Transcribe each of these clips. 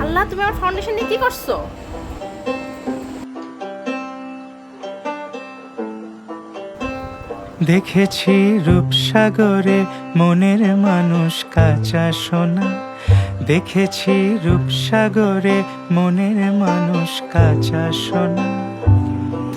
আল্লাহ, তুমি আমার ফাউন্ডেশন নিয়ে কি করছ? দেখেছি রূপসাগরে মনের মানুষ কাঁচা সোনা। দেখেছি রূপসাগরে মনের মানুষ কাঁচা সোনা।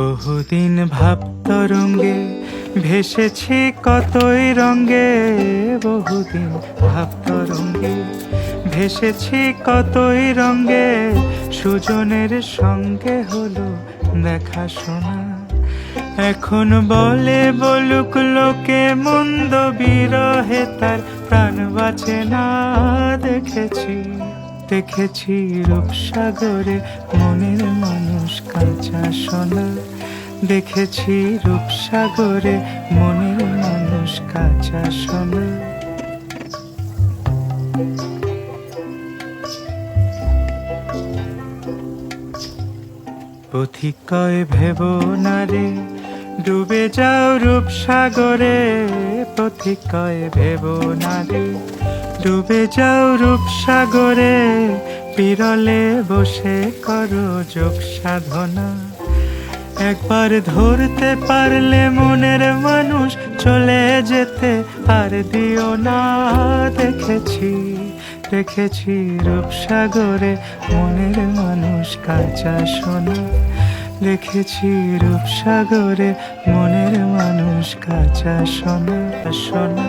বহুদিন ভাব তরঙ্গে ভেসেছি কতই রঙ্গে, বহুদিন ভাব তরঙ্গে ভেসেছি কতই রঙ্গে, সুজনের সঙ্গে হলো দেখা শোনা। এখন বলে বলুক লোকে মন্দ বিরহে, তার প্রাণ বাঁচে না, দেখেছি দেখেছি রূপসাগরে মনের মানুষ কাঁচা সোনা। দেখেছি রূপসাগরে মনের মানুষ কাঁচা সোনা। পথিকয় ভেব না রে, ডুবে যাও রূপসাগরে। পথিকয় ভেব না রে, ডুবে যাও রূপসাগরে। বিরলে বসে করো যোগ সাধনা। একবার ধরতে পারলে মনের মানুষ চলে যেতে আর দিও না। দেখেছি দেখেছি রূপসাগরে মনের মানুষ কাঁচা সোনা। দেখেছি রূপসাগরে মনের মানুষ কাঁচা সোনা সোনা।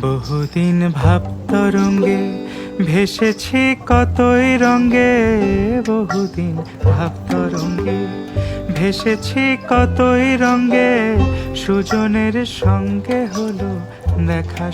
বহুদিন ভাব রঙ্গে ভেসেছি কতই রঙ্গে, বহুদিন ভাব রঙ্গে ভেসেছি কতই রঙ্গে, সুজনের সঙ্গে হলো দেখা